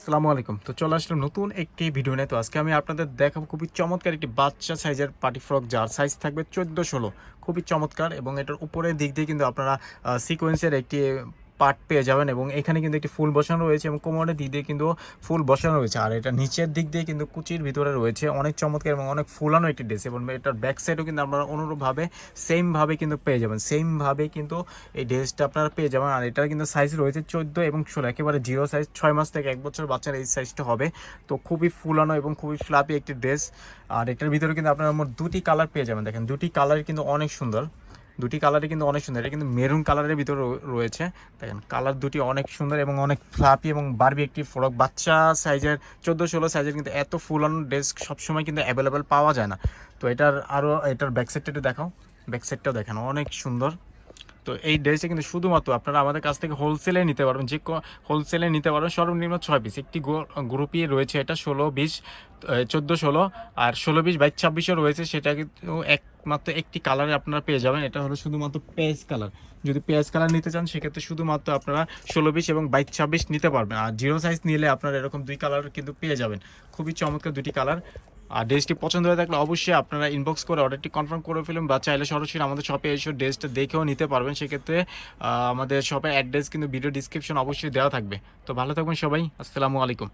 আসসালামু আলাইকুম। তো চলে আসলাম নতুন একটি ভিডিও নিয়ে। তো আজকে আমি আপনাদের দেখাবো খুবই চমৎকার একটি বাচ্চা সাইজের পার্টি ফ্রক যার সাইজ থাকবে চোদ্দ ষোলো। খুবই চমৎকার এবং এটার উপরের দিক দিয়ে কিন্তু আপনারা সিকোয়েন্সের একটি পার্ট পেয়ে যাবেন এবং এখানে কিন্তু একটি ফুল বসানো রয়েছে এবং কোমরের দিক দিয়ে কিন্তু ফুল বসানো রয়েছে। আর এটা নিচের দিক দিয়ে কিন্তু কুচির ভিতরে রয়েছে। অনেক চমৎকার এবং অনেক ফুলানো একটি ড্রেস এবং এটার ব্যাক সাইডও কিন্তু আপনারা অনুরূপভাবে সেমভাবে কিন্তু পেয়ে যাবেন। সেমভাবে কিন্তু এই ড্রেসটা আপনারা পেয়ে যাবেন। আর এটার কিন্তু সাইজ রয়েছে চোদ্দ এবং ষোলো। একেবারে জিরো সাইজ, ছয় মাস থেকে এক বছর বাচ্চার এই সাইজটা হবে। তো খুবই ফুলানো এবং খুবই ফ্লাপি একটি ড্রেস। আর এটার ভিতরে কিন্তু আপনারা মোট দুটি কালার পেয়ে যাবেন। দেখেন, দুটি কালার কিন্তু অনেক সুন্দর। দুটি কালারই কিন্তু অনেক সুন্দর। এটা কিন্তু মেরুন কালারের ভিতরে রয়েছে। দেখেন কালার দুটি অনেক সুন্দর এবং অনেক ফ্লাপি এবং বারবি একটি ফ্রক বাচ্চা সাইজের চোদ্দ ষোলো সাইজের কিন্তু এত ফুল অন ডেস্ক সবসময় কিন্তু অ্যাভেলেবেল পাওয়া যায় না। তো এটার আরও এটার ব্যাকসাইডটা একটু দেখাও। ব্যাকসাইডটাও দেখেন, অনেক সুন্দর। তো এই ড্রেসটা কিন্তু শুধুমাত্র আপনারা আমাদের কাছ থেকে হোলসেলে নিতে পারবেন, যে হোলসেলে নিতে পারবেন সর্বনিম্ন ছয় পিস একটি গ্রুপই রয়েছে এটা ষোলো বিশ চোদ্দ ষোলো, আর ষোলো বিশ বাইশ ছাব্বিশও রয়েছে সেটা কিন্তু একমাত্র একটি কালারে আপনারা পেয়ে যাবেন। এটা হলো শুধুমাত্র পেঁয়াজ কালার যদি পেঁয়াজ কালার নিতে চান, সেক্ষেত্রে শুধুমাত্র আপনারা ষোলো বিশ এবং বাইশ ছাব্বিশ নিতে পারবেন। আর জিরো সাইজ নিলে আপনারা এরকম দুই কালার কিন্তু পেয়ে যাবেন। খুবই চমৎকার দুটি কালার আর ড্রেসটি পছন্দ হয়ে থাকলে অবশ্যই আপনারা ইনবক্স করে অর্ডারটি কনফার্ম করে ফেলুন বা চাইলে সরাসরি আমাদের শপে এসে ড্রেসটা দেখেও নিতে পারবেন। সেক্ষেত্রে আমাদের শপের অ্যাড্রেস কিন্তু ভিডিও ডিসক্রিপশন অবশ্যই দেওয়া থাকবে। তো ভালো থাকবেন সবাই। আসসালামু আলাইকুম।